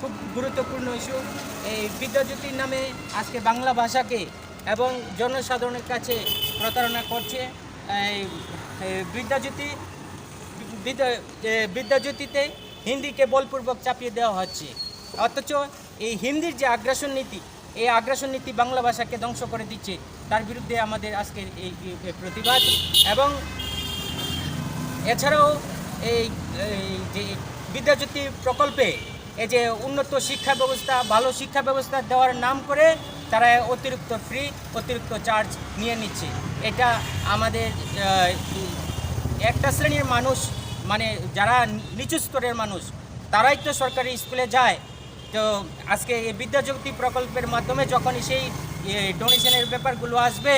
খুব গুরুত্বপূর্ণ ইস্যু এই বিদ্যাজ্যোতির নামে আজকে বাংলা ভাষাকে এবং জনসাধারণের কাছে প্রতারণা করছে। এই বিদ্যাজ্যোতি বিদ্যা বিদ্যাজ্যোতিতে হিন্দিকে বলপূর্বক চাপিয়ে দেওয়া হচ্ছে। অথচ এই হিন্দির যে আগ্রাসন নীতি, এই আগ্রাসন নীতি বাংলা ভাষাকে ধ্বংস করে দিচ্ছে, তার বিরুদ্ধে আমাদের আজকের এই প্রতিবাদ এবং এছাড়াও এই যে বিদ্যাজ্যোতি প্রকল্পে এই যে উন্নত শিক্ষা ব্যবস্থা, ভালো শিক্ষা ব্যবস্থা দেওয়ার নাম করে তারা অতিরিক্ত ফ্রি অতিরিক্ত চার্জ নিয়ে নিচ্ছে। এটা আমাদের একটা শ্রেণির মানুষ মানে যারা নিচু স্তরের মানুষ, তারাই তো সরকারি স্কুলে যায়। তো আজকে এই বিদ্যাযুক্তি প্রকল্পের মাধ্যমে যখন সেই ডোনেশনের ব্যাপারগুলো আসবে,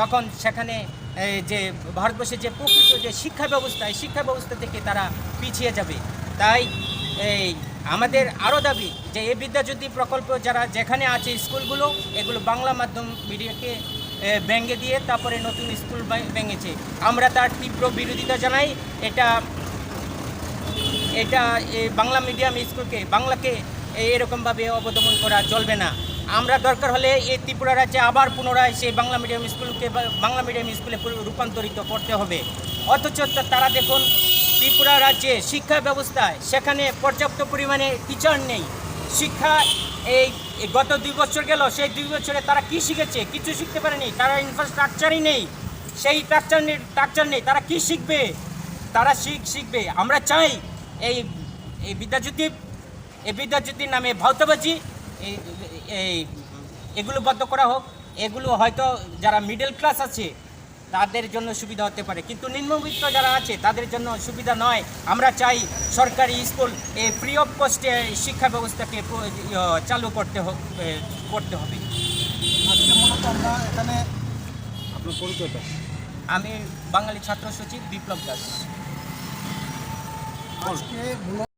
তখন সেখানে যে ভারতবর্ষের যে প্রকৃত যে শিক্ষা ব্যবস্থা, এই শিক্ষা ব্যবস্থা থেকে তারা পিছিয়ে যাবে। তাই এই আমাদের আরও দাবি যে এই বিদ্যাজ্যোতি প্রকল্প যারা যেখানে আছে স্কুলগুলো, এগুলো বাংলা মাধ্যম মিডিয়াকে ব্যাঙ্গে দিয়ে তারপরে নতুন স্কুল ভেঙেছে। আমরা তার তীব্র বিরোধিতা জানাই। এটা এটা বাংলা মিডিয়াম স্কুলকে, বাংলাকে এরকমভাবে অবদমন করা চলবে না। আমরা দরকার হলে এই ত্রিপুরা রাজ্যে আবার পুনরায় সেই বাংলা মিডিয়াম স্কুলকে বাংলা মিডিয়াম স্কুলে রূপান্তরিত করতে হবে। অথচ তারা দেখুন ত্রিপুরা রাজ্যে শিক্ষা ব্যবস্থায় সেখানে পর্যাপ্ত পরিমাণে টিচার নেই। শিক্ষা এই গত দুই বছর গেল, সেই দুই বছরে তারা কি শিখেছে? কিছু শিখতে পারেনি, তারা ইনফ্রাস্ট্রাকচারই নেই। সেই স্ট্রাকচার নেই ট্রাকচার নেই, তারা কি শিখবে? তারা শিখ শিখবে। আমরা চাই এই এই বিদ্যাজ্যোতি, এই বিদ্যাজ্যোতির নামে ভাওতাবাজি এই এগুলো বন্ধ করা হোক। এগুলো হয়তো যারা মিডল ক্লাস আছে তাদের জন্য সুবিধা হতে পারে। কিন্তু নিম্নবিত্ত যারা আছে তাদের জন্য সুবিধা নয়। আমরা চাই সরকারি স্কুল এই ফ্রি অফ কস্টে শিক্ষা ব্যবস্থাকে চালু করতে হোক করতে হবে। আজকে মূলত আমরা এখানে আপনার পরিচয়টা আমি বাঙালি ছাত্র সচিব বিপ্লব দাস। আজকে